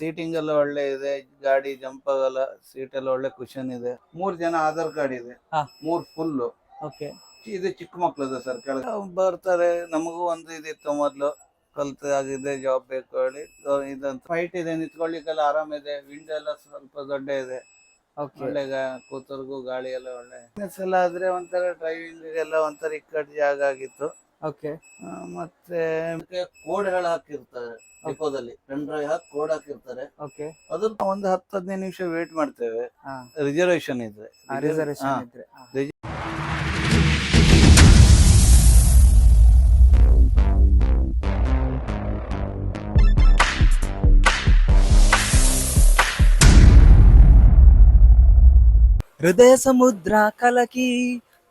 Seating ಎಲ್ಲ ಒಳ್ಳೆ ಇದೆ ಗಾಡಿ ಜಂಪ್ ಆಗಲ್ಲ ಸೀಟ್ ಎಲ್ಲ ಒಳ್ಳೆ ಕುಶನ್ ಇದೆ. ಮೂರ್ ಜನ ಆಧಾರ್ ಕಾರ್ಡ್ ಇದೆ ಹಾ. ಮೂರ್ ಫುಲ್ ಓಕೆ ಇದು ಚಿಕ್ಕ ಮಕ್ಳದು ಸರ್ ಕೆಳಗೆ. ಬರ್ತಾರೆ ನಮಗೂ ಒಂದು ಇದಿತ್ತು ಮೊದ್ಲು. ಕಲ್ತ ಆಗಿದೆ ಜಾಬ್ ಬೇಕು ಹೇಳಿ. ಇದಂತ. ಫೈಟ್ ಇದೆ ನಿಂತ್ಕೊಳ್ಳಿಕ್ಕೆಲ್ಲ ಆರಾಮಿದೆ ವಿಂಡೋ ಎಲ್ಲ ಸ್ವಲ್ಪ ದೊಡ್ಡ ಇದೆ. ಓಕೆ ಒಳ್ಳೆ ಗಾ- ಕೂತರ್ಗೂ ಗಾಳಿ ಎಲ್ಲ ಒಳ್ಳೆ. ಬಿಸ್ನೆಸ್ ಎಲ್ಲ ಆದ್ರೆ ಒಂಥರ ಡ್ರೈವಿಂಗ್ ಎಲ್ಲ ಒಂಥರ ಇಕ್ಕಟ್ಟು ಜಾಗ ಆಗಿತ್ತು. ಓಕೆ. ಮತ್ತೆ ಕೋಡ್ಗಳು ಹಾಕಿರ್ತಾರೆ ಡಿಪೋದಲ್ಲಿ. ಪೆನ್ ಡ್ರೈವ್ ಹಾಕಿ ಕೋಡ್ ಹಾಕಿರ್ತಾರೆ. ಓಕೆ. ಅದನ್ನ ಒಂದು ಹತ್ತು ಹದಿನೈದು ನಿಮಿಷ ವೇಟ್ ಮಾಡ್ತೇವೆ. ರಿಸರ್ವೇಶನ್ ಇದ್ರೆ. ರಿಸರ್ವೇಶನ್ ಇದ್ರೆ. ಹೃದಯ ಸಮುದ್ರ ಕಲಕಿ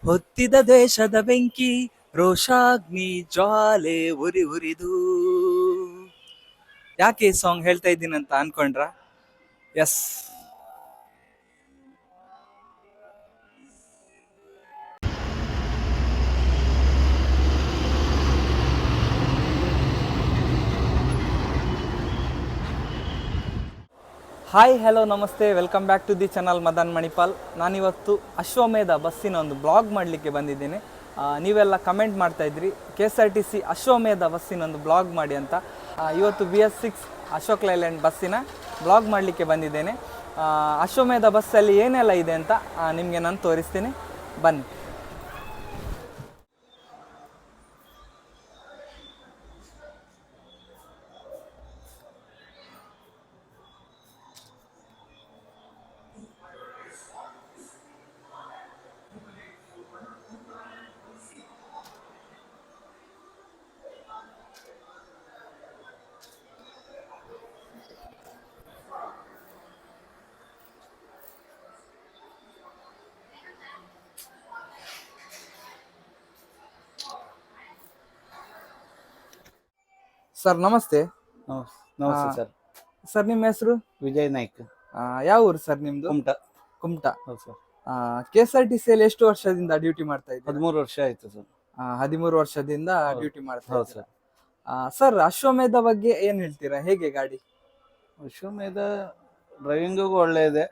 ಹೊತ್ತಿದ ದೇಶದ ಬೆಂಕಿ ರೋಷಾಗ್ನಿ ಜ್ವಾಲೆ ಉರಿ ಉರಿದು. ಯಾಕೆ ಈ ಸಾಂಗ್ ಹೇಳ್ತಾ ಇದ್ದೀನಿ ಅಂತ ಅನ್ಕೊಂಡ್ರ? ಎಸ್ ಹಾಯ್ ಹಲೋ ನಮಸ್ತೆ. Welcome back to the channel Madan Manipal ನಾನಿವತ್ತು ಅಶ್ವಮೇಧ ಬಸ್ಸಿನ ಒಂದು ಬ್ಲಾಗ್ ಮಾಡಲಿಕ್ಕೆ ಬಂದಿದ್ದೇನೆ. ನೀವೆಲ್ಲ ಕಮೆಂಟ್ ಮಾಡ್ತಾ ಇದ್ರಿ. K S R T C Ashwamedha ಬಸ್ಸಿನ ಒಂದು ಬ್ಲಾಗ್ ಮಾಡಿ ಅಂತ. ಇವತ್ತು B S six Ashok Leyland ಬಸ್ಸಿನ ಬ್ಲಾಗ್ ಮಾಡಲಿಕ್ಕೆ ಬಂದಿದ್ದೇನೆ. ಅಶ್ವಮೇಧ ಬಸ್ಸಲ್ಲಿ ಏನೆಲ್ಲ ಇದೆ ಅಂತ ನಿಮಗೆ ನಾನು ತೋರಿಸ್ತೀನಿ. ಬನ್ನಿ. ಸರ್ ನಮಸ್ತೆ. ನಮಸ್- ನಮಸ್ತೆ ಸರ್ ಸರ್ ನಿಮ್ಮ ಹೆಸರು? ವಿಜಯ್ ನಾಯ್ಕ್. ಯಾವ ಊರು ಸರ್ ನಿಮ್ದು? ಕುಮಟ. ಕುಮಟ. ಹೌದು sir K S R T ಸಿಯಲ್ಲಿ ಎಷ್ಟು ವರ್ಷದಿಂದ ಡ್ಯೂಟಿ ಮಾಡ್ತಾ ಇದ್ದೀರಾ? ಹದಿಮೂರು ವರ್ಷ ಆಯ್ತು ಸರ್ ಹದಿಮೂರು ವರ್ಷದಿಂದ ಡ್ಯೂಟಿ ಮಾಡ್ತಾ ಹೌದು ಸರ್ ಸರ್ ಅಶ್ವಮೇಧ ಬಗ್ಗೆ ಏನ್ ಹೇಳ್ತೀರಾ? ಹೇಗೆ ಗಾಡಿ? ಅಶ್ವಮೇಧ ಡ್ರೈವಿಂಗ್ ಒಳ್ಳೆ ಇದೆ.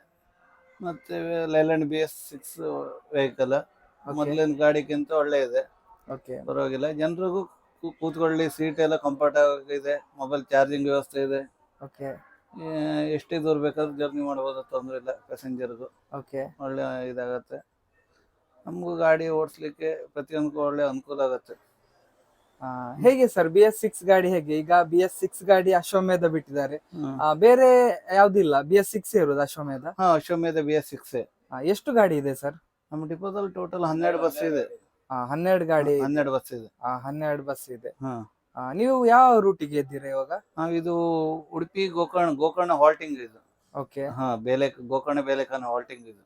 ಮತ್ತೆ Leyland B S six vehicle ಮೊದಲಿನ ಗಾಡಿಗಿಂತ ಒಳ್ಳೆ ಇದೆ. ಓಕೆ ಪರವಾಗಿಲ್ಲ. ಜನರಿಗೂ ಕೂತ್ಕೊಳ್ಳಿ ಸೀಟ್ ಎಲ್ಲ ಕಂಫರ್ಟ್ ಆಗಿದೆ ಮೊಬೈಲ್ ಚಾರ್ಜಿಂಗ್ ವ್ಯವಸ್ಥೆ ಇದೆ. ಓಕೆ ಆ, ಎಷ್ಟೇ ದೂರ ಬೇಕಾದ್ರೂ ಜರ್ನಿ ಮಾಡ್ಬೋದು ತೊಂದರೆ ಇಲ್ಲ ಪ್ಯಾಸೆಂಜರ್ಗೂ ಓಕೆ ಒಳ್ಳೆ ಇದಾಗತ್ತೆ. ನಮಗೂ ಗಾಡಿ ಓಡಿಸ್ಲಿಕ್ಕೆ ಪ್ರತಿಯೊಂದಕ್ಕೂ ಒಳ್ಳೆ ಅನುಕೂಲ ಆಗುತ್ತೆ. ಹೇಗೆ ಸರ್ ಬಿ ಎಸ್ ಸಿಕ್ಸ್ ಗಾಡಿ ಹೇಗೆ? ಈಗ ಬಿ ಎಸ್ ಸಿಕ್ಸ್ ಗಾಡಿ ಅಶ್ವಮೇಧ ಬಿಟ್ಟಿದ್ದಾರೆ. ಆ, ಬೇರೆ ಯಾವ್ದಿಲ್ಲ? ಬಿ ಎಸ್ ಸಿಕ್ಸ್ ಇರೋದು ಅಶ್ವಮೇಧ? ಹಾ ಅಶ್ವಮೇಧ ಬಿ ಎಸ್ ಸಿಕ್ಸ್ ಆ, ಎಷ್ಟು ಗಾಡಿ ಇದೆ ಸರ್ ನಮ್ಮ ಡಿಪೋದಲ್ಲಿ ಟೋಟಲ್ ಹನ್ನೆರಡು ಬಸ್ ಇದೆ. ಹನ್ನೆರಡು ಗಾಡಿ ಹನ್ನೆರಡು ಬಸ್ ಇದೆ. ಆ, ಹನ್ನೆರಡು ಬಸ್ ಇದೆ. ಹಾ. ಆ, ನೀವು ಯಾವ ರೂಟಿಗೆ ಇದ್ದೀರಾ ಇವಾಗ? ನಾವಿದು ಉಡುಪಿ ಗೋಕರ್ಣ ಗೋಕರ್ಣ ಹಾಲ್ಟಿಂಗ್ ಇದು. ಓಕೆ ಹಾ ಬೇಲೆ ಗೋಕರ್ಣ ಬೇಲೇಕಾನ ಹಾಲ್ಟಿಂಗ್ ಇದು.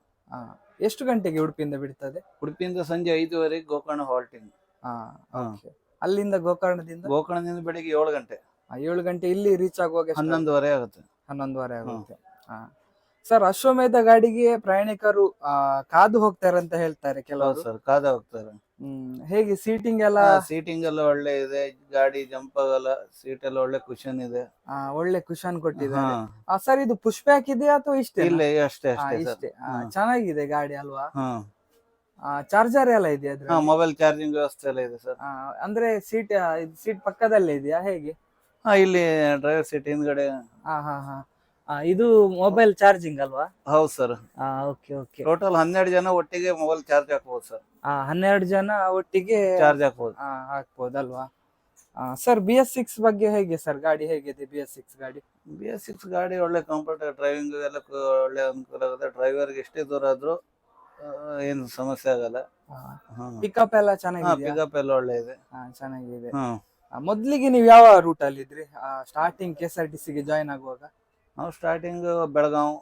ಎಷ್ಟು ಗಂಟೆಗೆ ಉಡುಪಿಯಿಂದ ಬಿಡ್ತದೆ? ಉಡುಪಿಯಿಂದ ಸಂಜೆ ಐದುವರೆಗೆ ಗೋಕರ್ಣ ಹಾಲ್ಟಿಂಗ್ ಆ, ಹಾ. okay. ಅಲ್ಲಿಂದ ಗೋಕರ್ಣದಿಂದ? ಗೋಕರ್ಣದಿಂದ ಬೆಳಿಗ್ಗೆ ಏಳು ಗಂಟೆ. ಆ, ಏಳು ಗಂಟೆ ಇಲ್ಲಿ ರೀಚ್ ಆಗುವಾಗ ಎಷ್ಟು ಹನ್ನೊಂದುವರೆ ಆಗುತ್ತೆ. ಹನ್ನೊಂದುವರೆ ಆಗುತ್ತೆ. ಸರ್ ಅಶ್ವಮೇಧ ಗಾಡಿಗೆ ಪ್ರಯಾಣಿಕರು ಆ, ಕಾದು ಹೋಗ್ತಾರೆ ಅಂತ ಹೇಳ್ತಾರೆ ಕೆಲವರು. ಸರ್ ಕಾದು ಹೋಗ್ತಾರೆ. ಹ್ಮ್. ಹೇಗೆ ಸೀಟಿಂಗ್ ಎಲ್ಲ? ಸೀಟಿಂಗ್ ಎಲ್ಲ ಒಳ್ಳೆ ಇದೆ. ಗಾಡಿ ಜಂಪ್ ಆಗಲ್ಲ ಸೀಟ್ ಎಲ್ಲ ಒಳ್ಳೆ ಕುಶನ್ ಇದೆ. ಆ, ಒಳ್ಳೆ ಕುಶನ್ ಕೊಟ್ಟಿದೆ ಕೊಟ್ಟಿದ್ದಾರೆ ಸರ್ ಇದು ಪುಷ್ ಬ್ಯಾಕ್ ಇದೆಯಾ ಅಥವಾ ಇಷ್ಟೇ ಇಲ್ಲ ಅಷ್ಟೇ ಅಷ್ಟೇ ಸರ್ ಆ, ಹಾ. ಚೆನ್ನಾಗಿದೆ ಗಾಡಿ ಅಲ್ವಾ? ಚಾರ್ಜರ್ ಎಲ್ಲ ಇದೆಯಾ ಹಾ ಮೊಬೈಲ್ ಚಾರ್ಜಿಂಗ್ ವ್ಯವಸ್ಥೆ ಎಲ್ಲ ಇದೆ ಸರ್ ಅಂದ್ರೆ ಸೀಟ್ ಸೀಟ್ ಪಕ್ಕದಲ್ಲೇ ಇದೆಯಾ? ಹೇಗೆ? ಹಾ ಇಲ್ಲಿ ಡ್ರೈವರ್ ಸೀಟ್ ಹಿಂದ್ಗಡೆ. ಹಾ ಹಾ ಹಾ. ಇದು ಮೊಬೈಲ್ ಚಾರ್ಜಿಂಗ್ ಅಲ್ವಾ? ಹೌದು ಸರ್ ಓಕೆ ಓಕೆ ಟೋಟಲ್ ಹನ್ನೆರಡು ಜನ ಒಟ್ಟಿಗೆ ಮೊಬೈಲ್ ಚಾರ್ಜ್ ಹಾಕ್ಬೋದು ಸರ್ ಹನ್ನೆರಡು ಜನ ಒಟ್ಟಿಗೆ ಚಾರ್ಜ್ ಹಾಕ್ಬೋದು. ಹಾಕಬಹುದು ಹಾಕ್ಬೋದಲ್ವಾ? ಸರ್ ಬಿ ಎಸ್ ಸಿಕ್ಸ್ ಬಗ್ಗೆ ಹೇಗೆ ಸರ್ ಗಾಡಿ ಹೇಗಿದೆ ಬಿ ಎಸ್ ಸಿಕ್ಸ್ ಗಾಡಿ? ಬಿ ಎಸ್ ಸಿಕ್ಸ್ ಗಾಡಿ ಒಳ್ಳೆ ಕಂಫರ್ಟ್ ಡ್ರೈವಿಂಗ್ ಎಲ್ಲ ಒಳ್ಳೆ ಅನುಕೂಲ ಆಗುತ್ತೆ ಡ್ರೈವರ್ಗೆ ಎಷ್ಟೇ ದೂರ ಆದ್ರೂ ಏನು ಸಮಸ್ಯೆ ಆಗಲ್ಲ. ಪಿಕಪ್ ಎಲ್ಲ ಚೆನ್ನಾಗಿದೆ ಪಿಕಪ್ ಎಲ್ಲ ಒಳ್ಳೆ ಇದೆ ಚೆನ್ನಾಗಿದೆ. ಮೊದ್ಲಿಗೆ ನೀವು ಯಾವ ರೂಟ್ ಅಲ್ಲಿ ಇದ್ರಿ? Starting K S R T ಸಿಗೆ ಜಾಯಿನ್ ಆಗುವಾಗ? ನಾವು ಸ್ಟಾರ್ಟಿಂಗ್ ಬೆಳಗಾವ್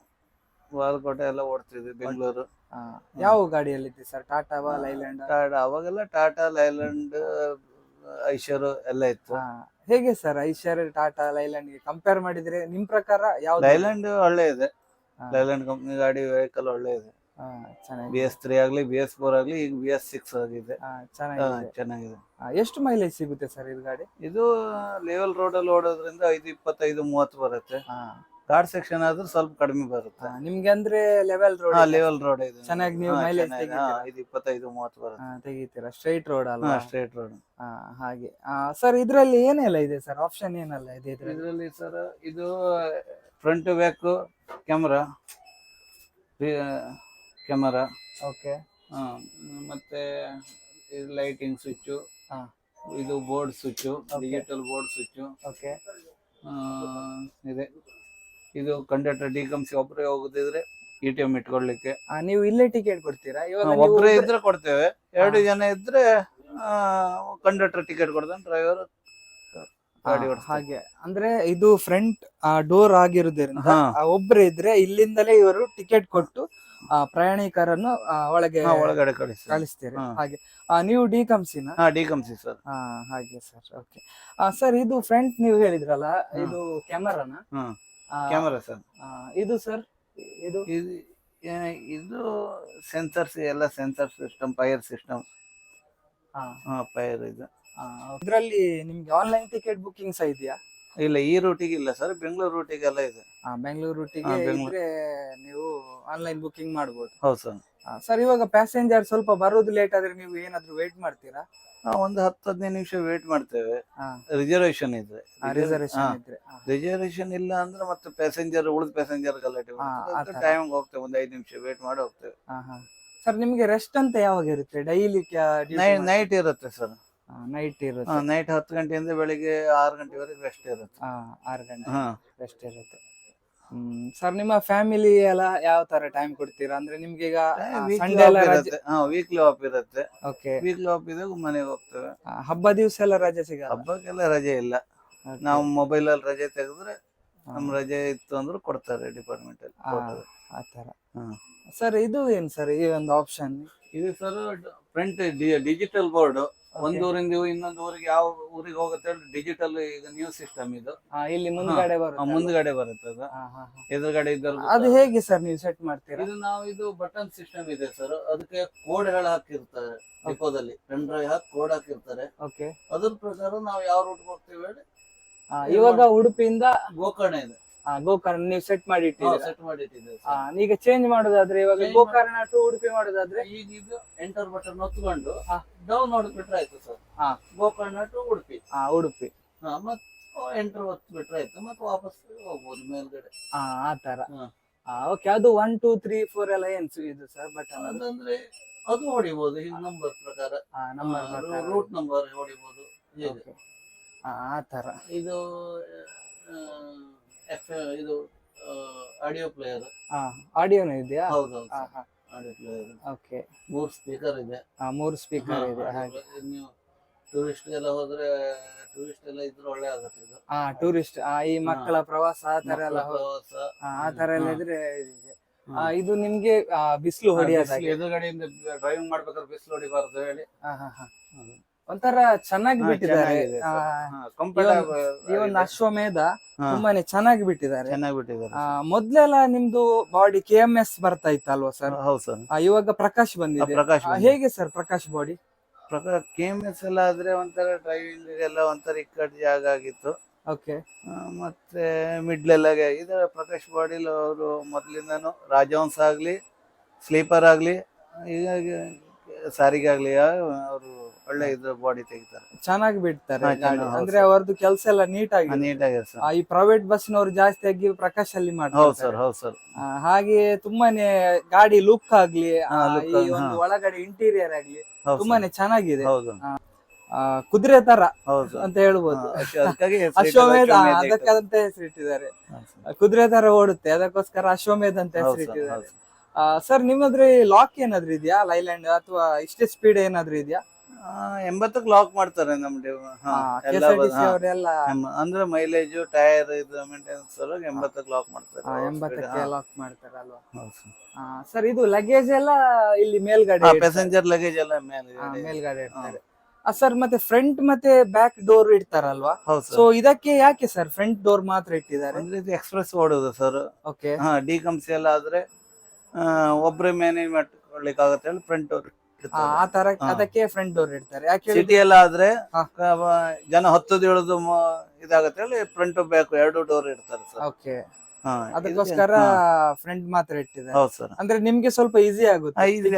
ಬಾಗಲಕೋಟೆ ಎಲ್ಲ ಓಡ್ತಿದ್ವಿ ಬೆಂಗಳೂರು. ಯಾವ ಗಾಡಿಯಲ್ಲಿ ಸರ್? ಟಾಟಾವಾ ಲೈಲ್ಯಾಂಡ್ ಟಾಟಾ ಅವಾಗೆಲ್ಲ ಟಾಟಾ ಲೈಲ್ಯಾಂಡ್ ಐಶರ್ ಎಲ್ಲ ಇತ್ತು. ಹೇಗೆ sir Eicher Tata Leyland compare ಮಾಡಿದ್ರೆ ನಿಮ್ ಪ್ರಕಾರ ಯಾವ ಲೈಲ್ಯಾಂಡ್ ಒಳ್ಳೆ ಇದೆ. ಲೈಲ್ಯಾಂಡ್ ಕಂಪ್ನಿ ಗಾಡಿ ವೆಹಿಕಲ್ ಒಳ್ಳೆ ಇದೆ. ಬಿ ಎಸ್ ತ್ರೀ ಆಗ್ಲಿ ಬಿ ಎಸ್ ಫೋರ್ ಆಗ್ಲಿ ಈಗ ಬಿ ಎಸ್ ಸಿಕ್ಸ್ ಆಗಿದೆ. ಚೆನ್ನಾಗಿದೆ. ಎಷ್ಟು ಮೈಲೇಜ್ ಸಿಗುತ್ತೆ ಸರ್ ಇದು ಗಾಡಿ? ಇದು ಲೆವೆಲ್ ರೋಡ್ ಅಲ್ಲಿ ಓಡೋದ್ರಿಂದ ಐದು ಇಪ್ಪತ್ತೈದು ಮೂವತ್ತು ಬರುತ್ತೆ. ಹಾ ಕಾರ್ಡ್ ಸೆಕ್ಷನ್ ಆದ್ರೆ ಸ್ವಲ್ಪ ಕಡಿಮೆ ಬರುತ್ತೆ. ನಿಮ್ಗೆ ಅಂದ್ರೆ ಲೆವೆಲ್ ರೋಡ್ ಲೆವೆಲ್ ರೋಡ್ ಇದೆ. ಚೆನ್ನಾಗಿ ನೀವು ಮೈಲೇಜ್? ಇದು ಇಪ್ಪತ್ತೈದು ಮೂವತ್ತು ಬರುತ್ತೆ. ತೆಗಿತೀರಾ? ಸ್ಟ್ರೈಟ್ ರೋಡ್ ಅಲ್ಲ ಸ್ಟ್ರೈಟ್ ರೋಡ್ ಹಾ, ಹಾಗೆ. ಸರ್ ಇದ್ರಲ್ಲಿ ಏನೆಲ್ಲ ಇದೆ ಸರ್ ಆಪ್ಷನ್ ಏನೆಲ್ಲ ಇದೆ ಇದ್ರಲ್ಲಿ? ಇದರಲ್ಲಿ ಸರ್ ಇದು front back camera camera okay ಮತ್ತೆ ಲೈಟಿಂಗ್ ಸ್ವಿಚ್ ಹಾ. ಇದು board switch. Digital board switch okay ಇದೆ. ಇದು ಕಂಡಕ್ಟರ್ ಡಿಕಮ್ಸಿ ಒಬ್ಬರೇ ಹೋಗುದಿದ್ರೆ ಎ ಟಿ ಎಂ ಇಟ್ಕೊಳ್ಲಿಕ್ಕೆ. ನೀವು ಇಲ್ಲೇ ಟಿಕೆಟ್ ಕೊಡ್ತೀರಾ? ಇವಾಗ ನೀವು ಒಬ್ರೇ- ಇದ್ರೆ ಕೊಡ್ತೇವೆ. ಎರಡು ಜನ ಇದ್ರೆ ಕಂಡಕ್ಟರ್ ಟಿಕೆಟ್ ಕೊಡ್ತಾನೆ ಡ್ರೈವರ್ ಗಾಡಿ ಹಾಗೆ. ಅಂದ್ರೆ ಇದು ಫ್ರಂಟ್ ಡೋರ್ ಆಗಿರುವುದರಿಂದ ಹಾ. ಆ, ಒಬ್ರು ಇದ್ರೆ ಇಲ್ಲಿಂದಲೇ ಇವರು ಟಿಕೆಟ್ ಕೊಟ್ಟು ಆ, ಪ್ರಯಾಣಿಕರನ್ನು ಆ, ಒಳಗೆ ಹಾ, ಒಳಗಡೆ ಕಳಿಸಿ ಕಳಿಸ್ತೀರಿ. ಹಾ. ಹಾಗೆ. ಆ, ನೀವು ಡಿ ಕಂಸಿನ ಹಾ ಡಿಕಮ್ಸಿ ಸರ್. ಹಾ ಹಾಗೆ ಸರ್. ಓಕೆ. ಸರ್ ಇದು ಫ್ರಂಟ್ ನೀವು ಹೇಳಿದ್ರಲ್ಲ ಇದು ಕ್ಯಾಮರಾನ? ಹ್ಮ್ ಕ್ಯಾಮರಾ ಸರ್ ಇದು ಸರ್ ಇದು? ಇದು ಸೆನ್ಸರ್ಸ್ ಎಲ್ಲ sensor system fire system fire ಇದು. ಇದರಲ್ಲಿ ನಿಮ್ಗೆ ಆನ್ಲೈನ್ ಟಿಕೆಟ್ ಬುಕ್ಕಿಂಗ್ ಸಹ ಇದೆಯಾ? ಇಲ್ಲ ಈ ರೂಟಿಗೆ ಇಲ್ಲ ಸರ್ ಬೆಂಗಳೂರು ರೂಟಿಗೆಲ್ಲ ಇದೆ. ಬೆಂಗಳೂರು ರೂಟಿಗೆ ಹಾ, ಬೆಂಗ್ಳೂರು. ಇದ್ರೆ ನೀವು ಆನ್ಲೈನ್ ಬುಕಿಂಗ್ ಮಾಡ್ಬೋದು. ಹೌದು ಸರ್ ಸರ್ ಇವಾಗ ಪ್ಯಾಸೆಂಜರ್ ಸ್ವಲ್ಪ ಬರೋದು ಲೇಟ್ ಆದ್ರೆ ನೀವು ಏನಾದ್ರು ವೇಟ್ ಮಾಡ್ತೀರಾ? ನಾವು ಒಂದು ಹತ್ತು ಹದಿನೈದು ನಿಮಿಷ ವೇಟ್ ಮಾಡ್ತೇವೆ. ಹಾ. ರಿಸರ್ವೇಶನ್ ಇದೆ ರಿಸರ್ವೇಶನ್ ಇದ್ರೆ. ರಿಸರ್ವೇಶನ್ ಇಲ್ಲ ಅಂದ್ರೆ ಮತ್ತೆ ಪ್ಯಾಸೆಂಜರ್ ಉಳಿದ ಪ್ಯಾಸೆಂಜರ್ ಗಲಾಟೆ ಹಾ, ಆ. ಟೈಮ್ ಹೋಗ್ತೇವೆ ಒಂದು ಐದು ನಿಮಿಷ ವೇಟ್ ಮಾಡಿ ಹೋಗ್ತೇವೆ. ಹಾ. ಸರ್ ನಿಮ್ಗೆ ರೆಸ್ಟ್ ಅಂತ ಯಾವಾಗ ಇರುತ್ತೆ? ಡೈಲಿ ನೈಟ್ ಇರುತ್ತೆ ಸರ್ ನೈಟ್ ಇರುತ್ತೆ. ನೈಟ್ ಹತ್ತು ಗಂಟೆಯಿಂದ ಬೆಳಿಗ್ಗೆ ಆರು ಗಂಟೆವರೆಗೆ ರೆಸ್ಟ್ ಇರುತ್ತೆ. ಆರು ಗಂಟೆ ಹಾ. ರೆಸ್ಟ್ ಇರುತ್ತೆ. ಹ್ಮ್ ಸರ್ ನಿಮ್ಮ ಫ್ಯಾಮಿಲಿ ಎಲ್ಲ ಯಾವ ತರ ಟೈಮ್ ಕೊಡ್ತೀರಾ? ಅಂದ್ರೆ ನಿಮ್ಗೆ ಈಗ ಸಂಡೇ ಎಲ್ಲ ರಜೆ ವೀಕ್ಲಿ ಆಫ್ ಇರುತ್ತೆ. ಓಕೆ ವೀಕ್ಲಿ ಆಫ್ ಇದ್ದಾಗ ಮನೆಗೆ ಹೋಗ್ತೇವೆ. ಹಬ್ಬ ದಿವಸ ಎಲ್ಲ ರಜೆ ಸಿಗ ಹಬ್ಬಕ್ಕೆಲ್ಲ ರಜೆ ಇಲ್ಲ. ನಾವು ಮೊಬೈಲ್ ಅಲ್ಲಿ ರಜೆ ತೆಗೆದ್ರೆ ನಮ್ ರಜೆ ಇತ್ತು ಅಂದ್ರೆ ಕೊಡ್ತಾರೆ ಡಿಪಾರ್ಟ್ಮೆಂಟ್ ಅಲ್ಲಿ. ಆ ತರ. ಹ್ಮ್. ಸರ್ ಇದು ಏನ್ ಸರ್ ಈ ಒಂದು ಆಪ್ಷನ್ ಇದು ಸರ್ ಫ್ರಂಟ್ ಡಿಜಿಟಲ್ ಬೋರ್ಡ್ ಒಂದು ಊರಿಂದ ಇನ್ನೊಂದು ಊರಿಗೆ ಯಾವ ಊರಿಗೆ ಹೋಗುತ್ತೆ ಡಿಜಿಟಲ್ ಈಗ ನ್ಯೂ ಸಿಸ್ಟಮ್ ಇದು. ಇಲ್ಲಿ ಮುಂದ್ಗಡೆ ಆ, ಬರುತ್ತೆ ಮುಂದ್ಗಡೆ ಬರುತ್ತೆ ಅದು. ಹಾ, ಹಾ, ಹಾ. ಎದುರುಗಡೆ ಇದ್ದಲ್ಲಿ ಅದು ಹೇಗೆ ಸರ್ ನೀವು ಸೆಟ್ ಮಾಡ್ತೀರಾ? ಇದು ನಾವು ಇದು ಬಟನ್ ಸಿಸ್ಟಮ್ ಇದೆ ಸರ್. ಅದಕ್ಕೆ ಕೋಡ್ ಹೇಳ ಹಾಕಿರ್ತಾರೆ ಡಿಪೋದಲ್ಲಿ ಪೆನ್ ಡ್ರೈವ್ ಹಾಕಿ ಕೋಡ್ ಹಾಕಿರ್ತಾರೆ. ಓಕೆ. ಅದ್ರ ಪ್ರಕಾರ ನಾವು ಯಾವ ರೂಟ್ ಹೋಗ್ತೀವಿ ಹೇಳಿ? ಇವಾಗ ಉಡುಪಿಯಿಂದ ಗೋಕರ್ಣ ಇದೆ. ಗೋಕರ್ಣ ನೀವು ಸೆಟ್ ಮಾಡಿ ಇಟ್ಟಿದ್ದೀರಾ? ಸೆಟ್ ಮಾಡಿಟ್ಟಿದ್ದೇವೆ ಆ, ಈಗ ಚೇಂಜ್ ಮಾಡೋದಾದ್ರೆ ಇವಾಗ Change ಗೋಕರ್ಣ ಟು ಉಡುಪಿ ಮಾಡೋದಾದ್ರೆ? ಈಗ ಇದು ಎಂಟರ್ ಬಟನ್ ಒತ್ಕೊಂಡು ಹಾ. ಡೌನ್ ನೋಡ್ಬಿಟ್ರೆ ಆಯ್ತು ಸರ್ ಹಾ. ಗೋಕರ್ಣ ಟು ಉಡುಪಿ. ಆ, ಉಡುಪಿ. ಹಾ ಮತ್ ಎಂಟರ್ ಒತ್ಬಿಟ್ರೆ ಆಯ್ತು. ಮತ್ತೆ ವಾಪಸ್ ಹೋಗ್ಬೋದು ಮೇಲ್ಗಡೆ. ಆ ಆ ತರ. ಹಾ. ಓಕೆ ಅದು ಒನ್ ಟೂ ತ್ರೀ ಫೋರ್ ಎಲ್ಲ ಏನ್ ಸು- ಇದು ಸರ್ ಬಟನ್ ಅದು ಅದಂದ್ರೆ ಅದು ಹೊಡಿಬಹುದು ಈಗ ನಂಬರ್ ಪ್ರಕಾರ. ನಂಬರ್ ರೂಟ್ ನಂಬರ್ ಹೊಡಿಬಹುದು ಹೀಗೆ ಆ ತರ. ಇದು ಎಫ್ ಇದು ಆಡಿಯೋ ಪ್ಲೇಯರ್ ಹಾ ಆಡಿಯೋನು ಇದೆಯಾ? ಹೌದು ಹಾ, ಹಾ. Audio player okay. ಮೂರು ಸ್ಪೀಕರ್ ಇದೆ. ಆ, ಮೂರು ಸ್ಪೀಕರ್ ಇದೆ ಹಾಗೆ. ನೀವು ಟೂರಿಸ್ಟ್ ಎಲ್ಲ ಹೋದ್ರೆ ಟೂರಿಸ್ಟ್ ಎಲ್ಲ ಇದ್ರೆ ಒಳ್ಳೆ ಆಗುತ್ತೆ ಇದು. ಹಾ ಟೂರಿಸ್ಟ್ ಈ ಮಕ್ಕಳ ಪ್ರವಾಸ ಆ ತರ ಎಲ್ಲ ಪ್ರವಾಸ. ಆ, ಆ ತರ ಎಲ್ಲ ಇದ್ರೆ. ಆ, ಇದು ನಿಮ್ಗೆ ಆ, ಬಿಸಿಲು ಹೊಡಿಯೋದಾಗಿ. ಎದುರುಗಡೆಯಿಂದ ಡ್ರೈವಿಂಗ್ ಮಾಡ್ಬೇಕಾದ್ರೆ ಬಿಸಿಲು ಹೊಡಿಬಾರ್ದು ಹೇಳಿ. ಹಾ, ಹಾ, ಹಾ. ಒಂಥರ ಚೆನ್ನಾಗಿ ಬಿಟ್ಟಿದ್ದಾರೆ. ಈ ಒಂದು ಅಶ್ವಮೇಧ ತುಂಬಾನೇ ಚೆನ್ನಾಗಿ ಬಿಟ್ಟಿದ್ದಾರೆ. ಚೆನ್ನಾಗಿ ಬಿಟ್ಟಿದ್ದಾರೆ ಮೊದ್ಲೆಲ್ಲ ನಿಮ್ದು ಬಾಡಿ ಕೆ ಎಂ ಎಸ್ ಬರ್ತಾ ಇತ್ತಲ್ವಾ ಸರ್ ಹೌದು ಸರ್. ಇವಾಗ ಪ್ರಕಾಶ್ ಬಂದಿದೆ. ಪ್ರಕಾಶ್. ಹೇಗೆ sir Prakash body Prakash K M S ಎಲ್ಲ ಆದ್ರೆ ಒಂಥರ ಡ್ರೈವಿಂಗ್ ಎಲ್ಲ ಒಂಥರ ಇಕ್ಕಟ್ ಜಾಗ ಆಗಿತ್ತು. ಓಕೆ ಮತ್ತೆ ಮಿಡ್ಲೆಲ್ಲ ಇದು ಪ್ರಕಾಶ್ ಬಾಡಿ ಅವರು ಮೊದ್ಲಿಂದನು ರಾಜವಂಸ ಆಗ್ಲಿ ಸ್ಲೀಪರ್ ಆಗ್ಲಿ ಈಗ ಸಾರಿಗೆ ಆಗ್ಲಿ ಅವರು ಒಳ್ಳೆ ಇದು ಬಾಡಿ ತೆಗಿತಾರೆ. ಚೆನ್ನಾಗಿ ಬಿಡ್ತಾರೆ ಗಾಡಿ. ಅಂದ್ರೆ ಅವ್ರದ್ದು ಕೆಲಸ ಎಲ್ಲ ನೀಟ್ ಆಗಿ ನೀಟಾಗಿ ಸರ್. ಈ ಪ್ರೈವೇಟ್ ಬಸ್ನವರು ಜಾಸ್ತಿ ಆಗಿ ಪ್ರಕಾಶ್ ಅಲ್ಲಿ ಹೌದು ಮಾಡ್ತಾರೆ ಸರ್ ಹೌದು ಸರ್. ಆ, ಹಾಗೆ ತುಂಬಾನೇ ಗಾಡಿ ಲುಕ್ ಆಗ್ಲಿ ಆ, ಹಾ, look ಈ ಆಗ್- ಒಂದು ಹಾ. ಒಳಗಡೆ ಇಂಟೀರಿಯರ್ ಆಗ್ಲಿ ಹೌದು ತುಂಬಾನೇ ಚೆನ್ನಾಗಿದೆ. ಹೌದು. ಆ, ಕುದುರೆ ತರ ಹೌದು ಅಂತ ಹೇಳ್ಬೋದು. ಹಾ, ಅದಕ್ಕೆ- ಅದಕ್ಕಾಗಿ ಹೆಸ್ರು ಅಶ್ವಮೇಧ ಇಟ್ಟಿದ್ದು ಅಶ್ವಮೇಧ ಇಟ್ಟು. ಅದಕ್ಕಂತ ಹೆಸರಿಟ್ಟಿದ್ದಾರೆ ಹಾ. ಕುದುರೆ ತರ ಓಡುತ್ತೆ ಅದಕ್ಕೋಸ್ಕರ ಅಶ್ವಮೇಧ ಅಂತ ಹೌದು ಹೆಸರಿಟ್ಟಿದ್ದಾರೆ ಹೌದು. ಸರ್. ನಿಮ್ಮದ್ರಿ ಲಾಕ್ ಏನಾದ್ರು ಇದೆಯಾ? ಲೈಲ್ಯಾಂಡ್ ಅಥವಾ ಇಷ್ಟೇ ಸ್ಪೀಡ್ ಏನಾದ್ರು ಇದೆಯಾ? ಎಂಬತ್ತಕ್ಕೆ ಲಾಕ್ ಮಾಡ್ತಾರೆ ನಮ್. ಅವರೆಲ್ಲ ಅಂದ್ರೆ ಮೈಲೇಜ್ ಟೈರ್ ಇದು ಮೇಂಟೆನೆನ್ಸ್ ಸಲುವಾಗಿ ಎಂಬತ್ತಕ್ಕೆ ಲಾಕ್ ಮಾಡ್ತಾರೆ. ಎಂಬತ್ತಕ್ಕೆ ಲಾಕ್ ಮಾಡ್ತಾರಲ್ವಾ? ಸರ್. ಇದು ಲಗೇಜ್ ಎಲ್ಲ ಇಲ್ಲಿ ಮೇಲ್ಗಡೆ ಪ್ಯಾಸೆಂಜರ್ ಲಗೇಜ್ ಎಲ್ಲ ಮೇಲ್ಗಡೆ ಮೇಲ್ಗಡೆ ಇರ್ತಾರೆ ಸರ್ ಮತ್ತೆ ಫ್ರಂಟ್ ಮತ್ತೆ ಬ್ಯಾಕ್ ಡೋರ್ ಇಡ್ತಾರಲ್ವಾ? ಸೊ ಇದಕ್ಕೆ ಯಾಕೆ ಸರ್ ಫ್ರಂಟ್ ಡೋರ್ ಮಾತ್ರ ಇಟ್ಟಿದ್ದಾರೆ? ಅಂದ್ರೆ ಇದು ಎಕ್ಸ್ಪ್ರೆಸ್ ಓಡೋದು ಸರ್. ಓಕೆ ಹಾ ಡಿ ಕಂಪ್ಸಿ ಎಲ್ಲ ಆದ್ರೆ ಆ, ಒಬ್ರೇ ಮ್ಯಾನೇಜ್ ಮಾಡ್ಕೊಳ್ಲಿಕ್ಕೆ ಆಗತ್ತೆ ಹೇಳಿ ಫ್ರಂಟ್ ಆ ತರ ಅದಕ್ಕೆ ಫ್ರಂಟ್ ಡೋರ್ ಇಡ್ತಾರೆ. ಯಾಕೆ ಸಿಟಿ ಎಲ್ಲ ಆದ್ರೆ ಜನ ಹತ್ತದ ಇಳಿದು ಮ- ಇದಾಗತ್ತೆ. ಹೇಳಿ ಫ್ರಂಟ್ ಬ್ಯಾಕ್ ಎರಡು ಡೋರ್ ಇಡ್ತಾರೆ ಸರ್. ಓಕೆ. ಅದಕ್ಕೋಸ್ಕರ ಫ್ರಂಟ್ ಮಾತ್ರ ಇಟ್ಟಿದೆ ಹೌದು ಸರ್. ಅಂದ್ರೆ ನಿಮ್ಗೆ ಸ್ವಲ್ಪ ಈಸಿ ಆಗುತ್ತೆ. ಈಸಿ.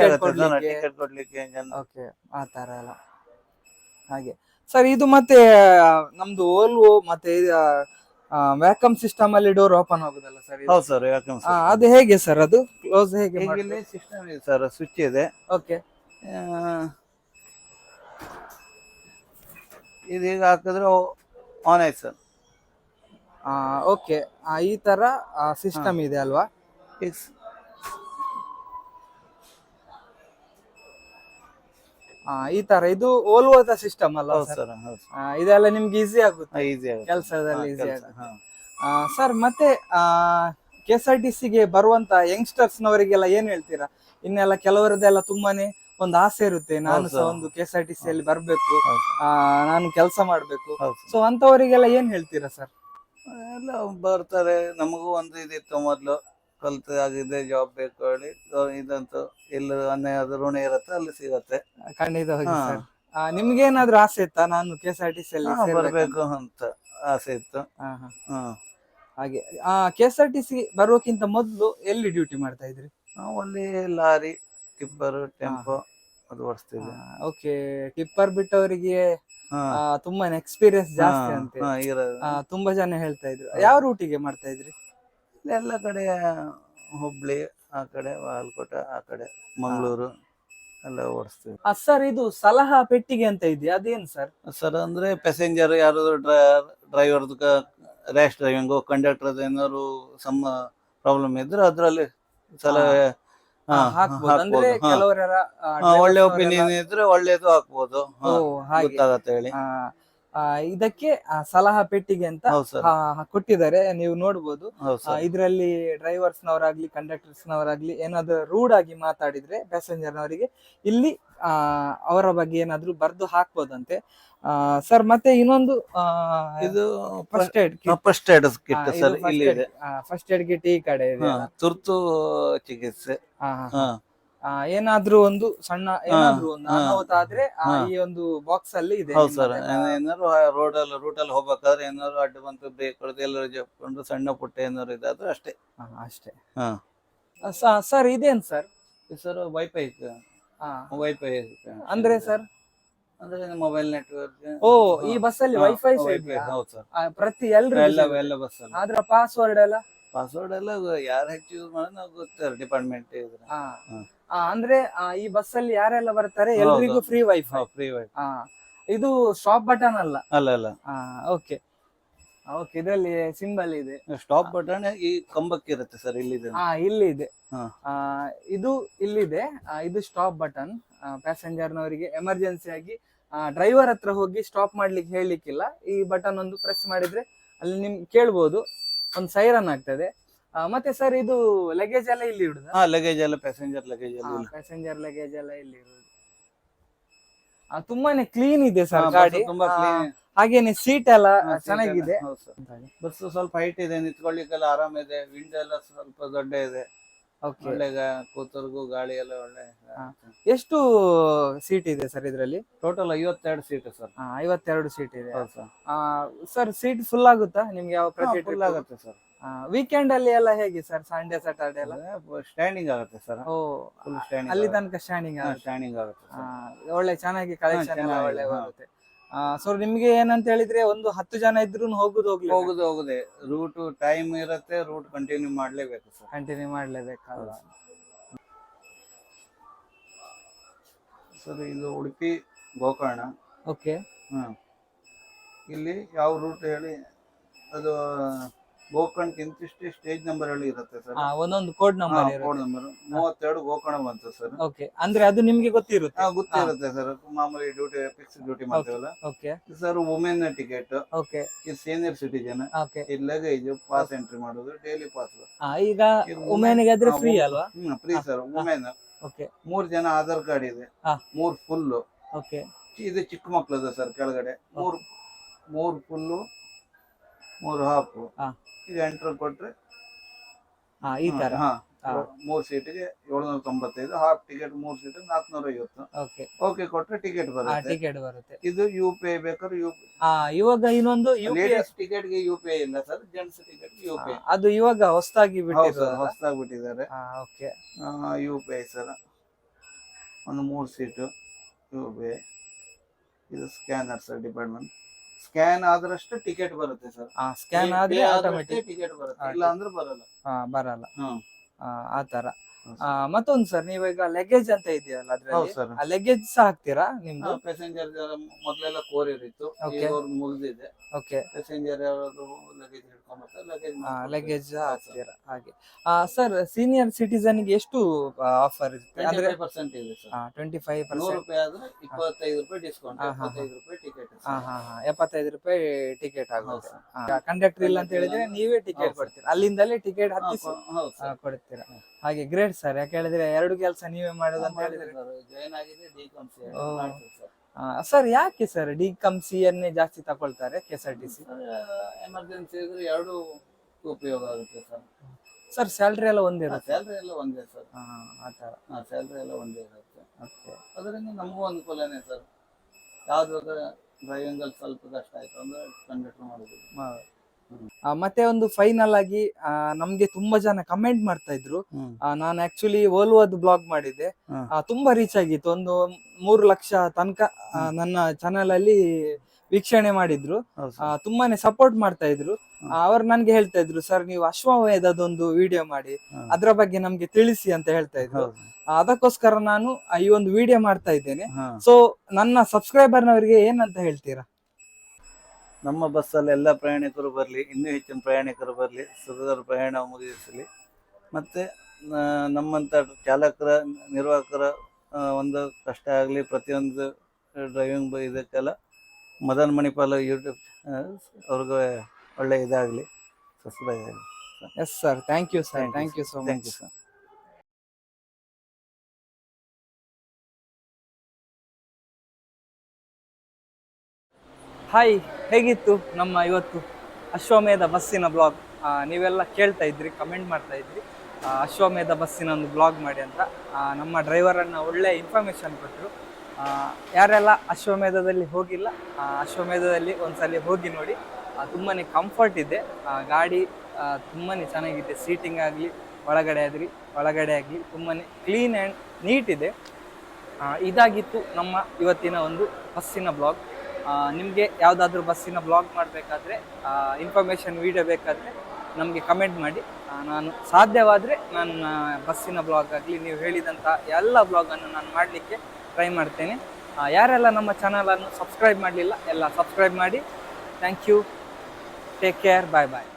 ಟಿಕೆಟ್ ಕೊಡ್ಲಿಕ್ಕೆ. ಓಕೆ ಆ ತರ ಎಲ್ಲ. ಹಾಗೆ. ಸರ್ ಇದು ಮತ್ತೆ ನಮ್ದು ಓಲ್ವೋ ಮತ್ತೆ ವ್ಯಾಕಮ್ ಸಿಸ್ಟಮ್ ಅಲ್ಲಿ ಡೋರ್ ಓಪನ್ ಆಗುದಲ್ಲ ಸರ್ ಹೌದು ಸರ್ ವ್ಯಾಕಮ್ ಅದು ಹೇಗೆ ಸರ್ ಅದು? ಕ್ಲೋಸ್ ಹೇಗೆ ಸಿಸ್ಟಮ್ ಇದೆ ಸರ್ ಸ್ವಿಚ್ ಇದೆ. ಓಕೆ. ಆ, ಈಗ ಹಾಕಿದ್ರೆ? ಆನ್ ಆಯ್ತು ಸರ್ ಓಕೆ ಈ ತರ ಸಿಸ್ಟಮ್ ಇದೆ ಅಲ್ವಾ? ಈಗ ಆ, ಈ ತರ ಇದು ಓಲ್ವೋದ ಸಿಸ್ಟಮ್ ಅಲ್ಲ ಸರ್ ಇದೆಲ್ಲ ನಿಮ್ಗೆ ಈಸಿ ಆಗುತ್ತೆ. ಈಸಿ ಕೆಲಸದಲ್ಲಿ ಈಸಿ ಆಗುತ್ತೆ. ಸರ್ ಮತ್ತೆ ಕೆ ಎಸ್ ಆರ್ ಟಿ ಸಿಗೆ ಬರುವಂತ ಯಂಗ್ಸ್ಟರ್ಸ್ ನವರಿಗೆಲ್ಲ ಏನ್ ಹೇಳ್ತೀರಾ? ಇನ್ನೆಲ್ಲ ಕೆಲವರದೆಲ್ಲ ತುಂಬಾನೇ ಒಂದು ಆಸೆ ಇರುತ್ತೆ. ನಾನು ಸಹ ಒಂದು K S R T C ಅಲ್ಲಿ ಬರ್ಬೇಕು ಆ, ನಾನು ಕೆಲಸ ಮಾಡ್ಬೇಕು. ಸೊ ಅಂತವರಿಗೆಲ್ಲ ಏನ್ ಹೇಳ್ತೀರಾ ಸರ್ ಎಲ್ಲ ಬರ್ತಾರೆ. ನಮಗೂ ಒಂದು ಇದಿತ್ತು ಮೊದಲು. ಕಲ್ತು ಆಗಿದೆ ಜಾಬ್ ಬೇಕು ಹೇಳಿ. ಇದಂತೂ ಎಲ್ಲ ಅನ್ಯಾಯ ಋಣ ಇರುತ್ತೆ ಅಲ್ಲಿ ಸಿಗತ್ತೆ. ಖಂಡಿತ ನಿಮ್ಗೆ ಏನಾದ್ರು ಆಸೆ ಇತ್ತಾ? ನಾನು K S R T C ಅಲ್ಲಿ ಹಾ, ಬರ್ಬೇಕು ಅಂತ ಆಸೆ ಇತ್ತು. ಹಾಗೆ K S R T C ಬರೋಕ್ಕಿಂತ ಮೊದಲು ಎಲ್ಲಿ ಡ್ಯೂಟಿ ಮಾಡ್ತಾ ಇದ್ರಿ? ನಾವು ಅಲ್ಲಿ ಲಾರಿ ಟಿಪ್ಪರ್ ಟೆಂಪೋ ಅದು ಓಡಿಸ್ತಿದ್ದೆ ಓಕೆ ಟಿಪ್ಪರ್ ಬಿಟ್ಟವರಿಗೆ ಅವರಿಗೆ ತುಂಬಾ ತುಂಬಾನೇ ಎಕ್ಸ್ಪೀರಿಯನ್ಸ್ ಜಾಸ್ತಿ ಅಂತ. ತುಂಬಾ ಜನ ಹೇಳ್ತಾ ಇದ್ರು. ಯಾವ ರೂಟಿಗೆ ಮಾಡ್ತಾ ಇದ್ರಿ? ಎಲ್ಲ ಕಡೆ ಹುಬ್ಳಿ ಆ ಕಡೆ ವಾಲ್ಕೋಟೆ ಆ ಕಡೆ ಮಂಗಳೂರು ಎಲ್ಲ ಓಡಿಸ್ತೀವಿ ಸರ್ ಇದು ಸಲಹಾ ಪೆಟ್ಟಿಗೆ ಅಂತ ಇದೆ. ಅದೇನು ಸರ್ ಸರ್ ಅಂದ್ರೆ ಪ್ಯಾಸೆಂಜರ್ ಯಾರಾದ್ರು ಡ್ರೈವರ್ದು ರ್ಯಾಶ್ ಡ್ರೈವಿಂಗು ಕಂಡಕ್ಟರ್ ಏನಾದ್ರು ಸಮ ಪ್ರಾಬ್ಲಮ್ ಇದ್ರೆ ಅದ್ರಲ್ಲಿ ಸಲಹೆ ಹಾಕ್ಬೋದು. ಅಂದ್ರೆ ಕೆಲವರ ಒಳ್ಳೆ ಒಪಿನಿಯನ್ ಇದ್ರೆ ಒಳ್ಳೇದು ಹಾಕ್ಬೋದು. ಗೊತ್ತಾಗತ್ತೆ ಹೇಳಿ. ಇದಕ್ಕೆ ಆ, ಸಲಹಾ ಪೆಟ್ಟಿಗೆ ಅಂತ ಕೊಟ್ಟಿದ್ದಾರೆ. ನೀವು ನೋಡ್ಬೋದು. ಇದರಲ್ಲಿ ಡ್ರೈವರ್ಸ್ ನವರಾಗ್ಲಿ ಕಂಡಕ್ಟರ್ಸ್ ನವರಾಗ್ಲಿ ಏನಾದ್ರು ರೂಡ್ ಆಗಿ ಮಾತಾಡಿದ್ರೆ ಪ್ಯಾಸೆಂಜರ್ ನವರಿಗೆ ಇಲ್ಲಿ ಅವರ ಬಗ್ಗೆ ಏನಾದ್ರು ಬರ್ದು ಹಾಕ್ಬೋದಂತೆ. ಸರ್ ಮತ್ತೆ ಇನ್ನೊಂದು ಇದು first aid first aid kit sir ಇಲ್ಲಿ ಫಸ್ಟ್ ಏಡ್ ಕಿಟ್ ಈ ಕಡೆ ಇದೆ. ತುರ್ತು ಚಿಕಿತ್ಸೆ. ಏನಾದ್ರೂ ಒಂದು ಸಣ್ಣ ಏನಾದ್ರೂ ಒಂದು. ಅನಾಹುತ ಆದ್ರೆ ಆ, ಈ ಒಂದು ಬಾಕ್ಸ್ ಅಲ್ಲಿ ಇದೆ ಹೌದು ಸರ್. ಏನಾದ್ರು ರೋಡ್ ಅಲ್ಲಿ ರೂಟ್ ಅಲ್ಲಿ ಹೋಗ್ಬೇಕಾದ್ರೆ ಏನಾದ್ರು ಅಡ್ಡ ಬಂತು ಬ್ರೇಕ್ ಹೊಡೆದು ಎಲ್ಲರೂ ಜಪ್ಕೊಂಡು ಸಣ್ಣ ಪುಟ್ಟ ಏನಾದ್ರು ಇದಾದ್ರೆ ಅಷ್ಟೇ. ಅಷ್ಟೇ. ಸರ್ ಇದೇನ್ ಸರ್? ಸರ್ ವೈಫೈ ವೈಫೈ ಅಂದ್ರೆ ಸರ್? ಅಂದ್ರೆ ಮೊಬೈಲ್ ನೆಟ್ವರ್ಕ್ ಓ ಈ ಬಸ್ ಅಲ್ಲಿ ವೈಫೈ ಹೌದು ಸರ್. ಪ್ರತಿ ಎಲ್ರು ಎಲ್ಲ ಎಲ್ಲ ಬಸ್ ಅಲ್ಲಿ. ಅದ್ರ ಪಾಸ್ವರ್ಡ್ ಎಲ್ಲ? ಪಾಸ್ವರ್ಡ್ ಎಲ್ಲ ಯಾರು ಹೆಚ್ಚು ಯೂಸ್ ಮಾಡೋದು ನಾವು ಗೊತ್ತಾರೆ ಡಿಪಾರ್ಟ್ಮೆಂಟ್ ಇದ್ರೆ. ಅಂದ್ರೆ ಈ ಬಸ್ ಅಲ್ಲಿ ಯಾರೆಲ್ಲ ಬರ್ತಾರೆ. ಎಲ್ರಿಗೂ ಫ್ರೀ ವೈಫೈ ಫ್ರೀ ವೈಫೈ ಇದು ಸ್ಟಾಪ್ ಬಟನ್ ಅಲ್ಲ? ಅಲ್ಲ ಅಲ್ಲ. ಓಕೆ ಓಕೆ ಇದರಲ್ಲಿ ಸಿಂಬಲ್ ಇದೆ. ಸ್ಟಾಪ್ ಬಟನ್ ಈ ಕಂಬಕ್ಕೆ ಇರುತ್ತೆ ಸರ್ ಇಲ್ಲಿದೆ ಹಾ ಇಲ್ಲಿ ಇದೆ ಹಾ. ಆ, ಇದು ಇಲ್ಲಿದೆ. ಇದು ಸ್ಟಾಪ್ ಬಟನ್ ಪ್ಯಾಸೆಂಜರ್ನವರಿಗೆ ಎಮರ್ಜೆನ್ಸಿ ಆಗಿ ಡ್ರೈವರ್ ಹತ್ರ ಹೋಗಿ ಸ್ಟಾಪ್ ಮಾಡ್ಲಿಕ್ಕೆ ಹೇಳಲಿಕ್ಕಿಲ್ಲ. ಈ ಬಟನ್ ಒಂದು ಪ್ರೆಸ್ ಮಾಡಿದ್ರೆ ಅಲ್ಲಿ ನಿಮ್ ಕೇಳ್ಬೋದು. ಒಂದು ಸೈರನ್ ಆಗ್ತದೆ. ಮತ್ತೆ ಸರ್ ಇದು ಲಗೇಜ್ ಎಲ್ಲ ಇಲ್ಲಿ ಇಡುದ? ಹಾ ಲಗೇಜ್ ಎಲ್ಲ ಪ್ಯಾಸೆಂಜರ್ ಲಗೇಜ್ ಎಲ್ಲ. ಪ್ಯಾಸೆಂಜರ್ ಲಗೇಜ್ ಎಲ್ಲ ಇಲ್ಲಿ ಇರುದು ಆ, ತುಂಬಾನೇ ಕ್ಲೀನ್ ಇದೆ ಸರ್ ಗಾಡಿ. ತುಂಬಾ ಕ್ಲೀನ್ ಹಾಗೇನೆ ಸೀಟ್ ಎಲ್ಲ ಚೆನ್ನಾಗಿದೆ. ಬಸ್ ಸ್ವಲ್ಪ ಹೈಟ್ ಇದೆ ನಿಂತ್ಕೊಳ್ಳಿಕ್ಕೆಲ್ಲ ಆರಾಮ ಇದೆ. ವಿಂಡೋ ಎಲ್ಲ ಸ್ವಲ್ಪ ದೊಡ್ಡ ಇದೆ. ಒಳ್ಳೆ ಕೂತರ್ಗೂ ಗಾಳಿ ಎಲ್ಲ ಒಳ್ಳೆ. ಎಷ್ಟು ಸೀಟ್ ಇದೆ ಸರ್ ಇದರಲ್ಲಿ? ಟೋಟಲ್ ಐವತ್ತೆರಡು ಸೀಟ್ ಸರ್ ಐವತ್ತೆರಡು ಸೀಟ್ ಇದೆ. ಸರ್ ಸರ್ ಸೀಟ್ ಫುಲ್ ಆಗುತ್ತಾ? ನಿಮ್ಗೆ ಯಾವ ಪ್ರತಿ ಫುಲ್ ಆಗುತ್ತೆ ಸರ್ ವೀಕೆಂಡ್ ಅಲ್ಲಿ ಎಲ್ಲ ಹೇಗೆ ಸರ್ ಸಂಡೇ ಸ್ಯಾಟರ್ಡೆ ಎಲ್ಲ? ಸ್ಟ್ಯಾಂಡಿಂಗ್ ಆಗುತ್ತೆ ಸರ್ ಓ ಅಲ್ಲಿ ತನಕ ಸ್ಟ್ಯಾಂಡಿಂಗ್ ಸ್ಟ್ಯಾಂಡಿಂಗ್ ಆಗುತ್ತೆ. ಒಳ್ಳೆ ಚೆನ್ನಾಗಿ ಕಲೆಕ್ಷನ್ ಎಲ್ಲ ಒಳ್ಳೆ. ಬರುತ್ತೆ ಸೊ ನಿಮ್ಗೆ ಏನಂತ ಹೇಳಿದ್ರೆ ಒಂದು ಹತ್ತು ಜನ ಇದ್ರು ಹೋಗುದು ಹೋಗ್ಲಿ ಹೋಗುದು ಹೋಗುದೆ. ರೂಟ್ ಟೈಮ್ ಇರುತ್ತೆ ರೂಟ್ ಕಂಟಿನ್ಯೂ ಮಾಡ್ಲೇಬೇಕು ಸರ್ ಕಂಟಿನ್ಯೂ ಮಾಡ್ಲೇಬೇಕಲ್ಲ ಸರ್ ಇದು ಉಡುಪಿ ಗೋಕರ್ಣ. ಓಕೆ ಹ್ಮ್. ಇಲ್ಲಿ ಯಾವ ರೂಟ್ ಹೇಳಿ? ಅದು ಗೋಕರ್ಣಕ್ಕೆ ಇಂತಿಷ್ಟೇ ಸ್ಟೇಜ್ ನಂಬರ್ ಅಲ್ಲಿ ಇರುತ್ತೆ ಸರ್. ಒಂದೊಂದು ಕೋಡ್ ನಂಬರ್ ಕೋಡ್ ನಂಬರ್ ಮೂವತ್ತೆರಡು ಗೋಕರ್ಣ ಬಂತು ಸರ್. ಓಕೆ ಅಂದ್ರೆ ಅದು ನಿಮ್ಗೆ ಗೊತ್ತಿರುತ್ತೆ. ಗೊತ್ತಿರುತ್ತೆ ಸರ್. ಮಾಮೂಲಿ ಡ್ಯೂಟಿ ಫಿಕ್ಸ್ ಡ್ಯೂಟಿ ಮಾಡ್ತೀವಲ್ಲ? Okay sir women ticket okay ಈ ಸೀನಿಯರ್ ಸಿಟಿಜನ್ ಓಕೆ ಇದು ಲಗೇಜ್ ಪಾಸ್ ಎಂಟ್ರಿ ಮಾಡೋದು ಡೈಲಿ ಪಾಸ್ ಈಗ ವುಮೆನ್ಗೆ ಆದ್ರೆ ಫ್ರೀ ಅಲ್ವಾ? ಹ್ಮ್ ಫ್ರೀ ಸರ್ ವುಮೆನ್ ಓಕೆ ಮೂರ್ ಜನ ಆಧಾರ್ ಕಾರ್ಡ್ ಇದೆ. ಹಾ. ಮೂರ್ ಫುಲ್ ಓಕೆ ಇದು ಚಿಕ್ಕ ಮಕ್ಳದ ಸರ್ ಕೆಳಗಡೆ. ಮೂರ್ ಮೂರ್ ಫುಲ್ಲು ಮೂರ್ ಹಾಫ್. ಇದು ಎಂಟರ್ ಕೊಟ್ರೆ ಹಾ ಈ ತರ. ಹಾ. ಮೂರ್ ಸೀಟಿಗೆ ಏಳ್ನೂರ ತೊಂಬತ್ತೈದು ಹಾಫ್ ಟಿಕೆಟ್ ಮೂರ್ ಸೀಟ್ ನಾಲ್ಕನೂರ ಐವತ್ತು. ಓಕೆ ಓಕೆ ಕೊಟ್ರೆ ಟಿಕೆಟ್ ಬರುತ್ತೆ. ಟಿಕೆಟ್ ಬರುತ್ತೆ. ಇದು ಯು ಪಿ ಐ ಬೇಕಾದ್ರೆ ಯು ಇವಾಗ ಇನ್ನೊಂದು ಯು ಪಿ ಲೇಡೀಸ್ ಟಿಕೆಟ್ಗೆ ಯು ಪಿ ಐ ಇಲ್ಲ sir gents ticket U P I ಅದು ಇವಾಗ ಹೊಸದಾಗಿ ಬಿಟ್ಟಿದ್ದಾರೆ ಬಿಟ್ಟಿರೋದು. ಸರ್ ಹೊಸದಾಗಿ ಬಿಟ್ಟಿದ್ದಾರೆ. Okay U P I sir ಒಂದು ಮೂರು ಸೀಟು ಯು ಪಿ ಐ ಇದು ಸ್ಕ್ಯಾನರ್ ಸರ್ ಡಿಪಾರ್ಟ್ಮೆಂಟ್ ಸ್ಕ್ಯಾನ್ ಆದ್ರಷ್ಟು ಟಿಕೆಟ್ ಬರುತ್ತೆ ಸರ್. ಸ್ಕ್ಯಾನ್ ಆದ್ರೆ ಆಟೋಮೆಟಿಕ್ ಟಿಕೆಟ್ ಬರುತ್ತೆ. ಇಲ್ಲ ಅಂದ್ರೆ ಬರಲ್ಲ. ಬರಲ್ಲ. ಹ್ಮ್. ಆ, ತರ ಮತ್ತೊಂದು ಸರ್ ನೀವೀಗ ಲಗೇಜ್ ಅಂತ ಇದೆಯಲ್ಲ ಅದ್ರಲ್ಲಿ? ಆ ಲಗೇಜ್ ಸಹ ಹಾಕ್ತೀರಾ ನಿಮ್ದು? ಪ್ಯಾಸೆಂಜರ್ ಮೊದಲೆಲ್ಲ ಕೋರಿಯರ್ ಇತ್ತು. Okay. ಮುಗಿದಿದೆ. ಓಕೆ ಪ್ಯಾಸೆಂಜರ್ ಯಾರಾದ್ರು ಲಗೇಜ್ ಹಿಡ್ಕೊಂಡ್ಬರ್ತಾರೆ ಲಗೇಜ್ ಲಗೇಜ್ ಹಾಕ್ತೀರಾ? ಹಾಗೆ. ಸರ್ ಸೀನಿಯರ್ ಸಿಟಿಸನ್ಗೆ ಎಷ್ಟು ಆಫರ್ ಇರುತ್ತೆ? ಅಂದ್ರೆ ಪರ್ಸೆಂಟ್ ಇದೆ ಸರ್. ಟ್ವೆಂಟಿ ಫೈವ್ ನೂರು ಪರ್ಸೆಂಟ್ ರೂಪಾಯಿ ಆದ್ರೆ ಇಪ್ಪತ್ತೈದು ರೂಪಾಯಿ ಡಿಸ್ಕೌಂಟ್ ಹಾ, ಹಾ, ಹಾ. ಇಪ್ಪತ್ತೈದು ರೂಪಾಯಿ ಟಿಕೆಟ್ ಎಪ್ಪತ್ತೈದು ರೂಪಾಯಿ ಟಿಕೆಟ್ ಹೌದು ಆಗುತ್ತೆ ಕಂಡಕ್ಟರ್ ಇಲ್ಲ ಅಂತ ಹೇಳಿದ್ರೆ ನೀವೇ ಟಿಕೆಟ್ ಹೌದು ಕೊಡ್ತೀರಾ? ಅಲ್ಲಿಂದಲೇ ಟಿಕೆಟ್ ಹೌದು ಆ, ಸರ್ ಕೊಡ್ತೀರಾ? ಹಾಗೆ ಗ್ರೇಟ್ ಸರ್ ಯಾಕೆ ಹೇಳಿದ್ರೆ ಎರಡು ಕೆಲಸ ನೀವೇ ಮಾಡೋದು ಅಂತ ಹೇಳಿದ್ರೆ. ಜಾಯಿನ್ ಆಗಿದೆ ಡಿ ಕಂಪ್ಸಿ ಸರ್ ಸರ್ ಯಾಕೆ ಸರ್ ಡಿ ಕಮ್ ಸಿ ಅನ್ನೇ ಜಾಸ್ತಿ ತಗೊಳ್ತಾರೆ K S R T C emergency ಇದ್ರೆ ಎರಡು ಉಪಯೋಗ ಆಗುತ್ತೆ ಸರ್ ಸರ್ ಸ್ಯಾಲ್ರಿ ಎಲ್ಲ ಒಂದೇ ಇರುತ್ತೆ? ಸ್ಯಾಲ್ರಿ ಎಲ್ಲ ಒಂದೇ ಸರ್ ಹಾ, ಆ ಥರ. ಹಾ ಸ್ಯಾಲ್ರಿ ಎಲ್ಲ ಒಂದೇ ಇರುತ್ತೆ. ಓಕೆ ಅದರಿಂದ ನಮಗೂ ಅನುಕೂಲನೇ ಸರ್ ಯಾವ್ದಾದ್ರು ಡ್ರೈವಿಂಗ್ ಅಲ್ಲಿ ಸ್ವಲ್ಪ ಕಷ್ಟ ಆಯ್ತು ಅಂದ್ರೆ ಕಂಡಕ್ಟರ್ ಮಾಡೋದು ಮತ್ತೆ ಒಂದು ಫೈನಲ್ ಆಗಿ ನಮ್ಗೆ ತುಂಬಾ ಜನ ಕಮೆಂಟ್ ಮಾಡ್ತಾ ಇದ್ರು. ನಾನು ಆಕ್ಚುಲಿ ಓಲ್ವಾದ್ ಬ್ಲಾಗ್ ಮಾಡಿದ್ದೆ. ಆ, ತುಂಬಾ ರೀಚ್ ಆಗಿತ್ತು. ಒಂದು ಮೂರು ಲಕ್ಷ ತನಕ ನನ್ನ ಚಾನೆಲ್ ಅಲ್ಲಿ ವೀಕ್ಷಣೆ ಮಾಡಿದ್ರು. ಆ, ತುಂಬಾನೇ ಸಪೋರ್ಟ್ ಮಾಡ್ತಾ ಇದ್ರು. ಅವ್ರು ನನ್ಗೆ ಹೇಳ್ತಾ ಇದ್ರು ಸರ್ ನೀವು ಅಶ್ವಮೇಧದೊಂದು ವಿಡಿಯೋ ಮಾಡಿ. ಅದ್ರ ಬಗ್ಗೆ ನಮ್ಗೆ ತಿಳಿಸಿ ಅಂತ ಹೇಳ್ತಾ ಇದ್ರು. ಅದಕ್ಕೋಸ್ಕರ ನಾನು ಈ ಒಂದು ವಿಡಿಯೋ ಮಾಡ್ತಾ ಇದ್ದೇನೆ. ಸೊ ನನ್ನ ಸಬ್ಸ್ಕ್ರೈಬರ್ನವರಿಗೆ ಏನಂತ ಹೇಳ್ತೀರಾ? ನಮ್ಮ ಬಸ್ಸಲ್ಲಿ ಎಲ್ಲ ಪ್ರಯಾಣಿಕರು ಬರಲಿ ಇನ್ನೂ ಹೆಚ್ಚಿನ ಪ್ರಯಾಣಿಕರು ಬರಲಿ ಸುಖಕರ ಪ್ರಯಾಣ ಮುಗಿಸಲಿ. ಮತ್ತು ನಮ್ಮಂಥ ಚಾಲಕರ ನಿರ್ವಾಹಕರ ಒಂದು ಕಷ್ಟ ಆಗಲಿ ಪ್ರತಿಯೊಂದು ಡ್ರೈವಿಂಗ್ ಇದಕ್ಕೆಲ್ಲ ಮದನ್ ಮಣಿಪಾಲ್ ಯೂಟ್ಯೂಬ್ ಅವ್ರಿಗೆ ಒಳ್ಳೆಯ ಇದಾಗಲಿ. Yes sir thank you sir thank you so thank much you sir hi ಹೇಗಿತ್ತು ನಮ್ಮ ಇವತ್ತು ಅಶ್ವಮೇಧ ಬಸ್ಸಿನ ಬ್ಲಾಗ್ ನೀವೆಲ್ಲ ಕೇಳ್ತಾ ಇದ್ರಿ ಕಮೆಂಟ್ ಮಾಡ್ತಾ ಇದ್ರಿ. ಅಶ್ವಮೇಧ ಬಸ್ಸಿನ ಒಂದು ಬ್ಲಾಗ್ ಮಾಡಿ ಅಂತ. ನಮ್ಮ ಡ್ರೈವರನ್ನು ಒಳ್ಳೆ ಇನ್ಫಾರ್ಮೇಷನ್ ಕೊಟ್ಟರು ಯಾರೆಲ್ಲ ಅಶ್ವಮೇಧದಲ್ಲಿ ಹೋಗಿಲ್ಲ ಅಶ್ವಮೇಧದಲ್ಲಿ ಒಂದ್ಸಲಿ ಹೋಗಿ ನೋಡಿ. ತುಂಬಾ ಕಂಫರ್ಟ್ ಇದೆ. ಗಾಡಿ ತುಂಬಾ ಚೆನ್ನಾಗಿದೆ. ಸೀಟಿಂಗ್ ಆಗಲಿ, ಒಳಗಡೆ ಆಗಲಿ ಒಳಗಡೆ ಆಗಲಿ ತುಂಬಾ ಕ್ಲೀನ್ ಆ್ಯಂಡ್ ನೀಟ್ ಇದೆ. ಇದಾಗಿತ್ತು ನಮ್ಮ ಇವತ್ತಿನ ಒಂದು ಬಸ್ಸಿನ ಬ್ಲಾಗ್ ನಿಮಗೆ ಯಾವುದಾದ್ರೂ ಬಸ್ಸಿನ ಬ್ಲಾಗ್ ಮಾಡಬೇಕಾದ್ರೆ ಇನ್ಫಾರ್ಮೇಷನ್ ವೀಡಿಯೋ ಬೇಕಾದರೆ ನಮಗೆ ಕಮೆಂಟ್ ಮಾಡಿ. ನಾನು ಸಾಧ್ಯವಾದರೆ ನನ್ನ ಬಸ್ಸಿನ ಬ್ಲಾಗ್ ಆಗಲಿ, ನೀವು ಹೇಳಿದಂಥ ಎಲ್ಲ ಬ್ಲಾಗನ್ನು ನಾನು ಮಾಡಲಿಕ್ಕೆ ಟ್ರೈ ಮಾಡ್ತೇನೆ. ಯಾರೆಲ್ಲ ನಮ್ಮ ಚಾನಲನ್ನು ಸಬ್ಸ್ಕ್ರೈಬ್ ಮಾಡಲಿಲ್ಲ, ಎಲ್ಲ ಸಬ್ಸ್ಕ್ರೈಬ್ ಮಾಡಿ. Thank you take care bye bye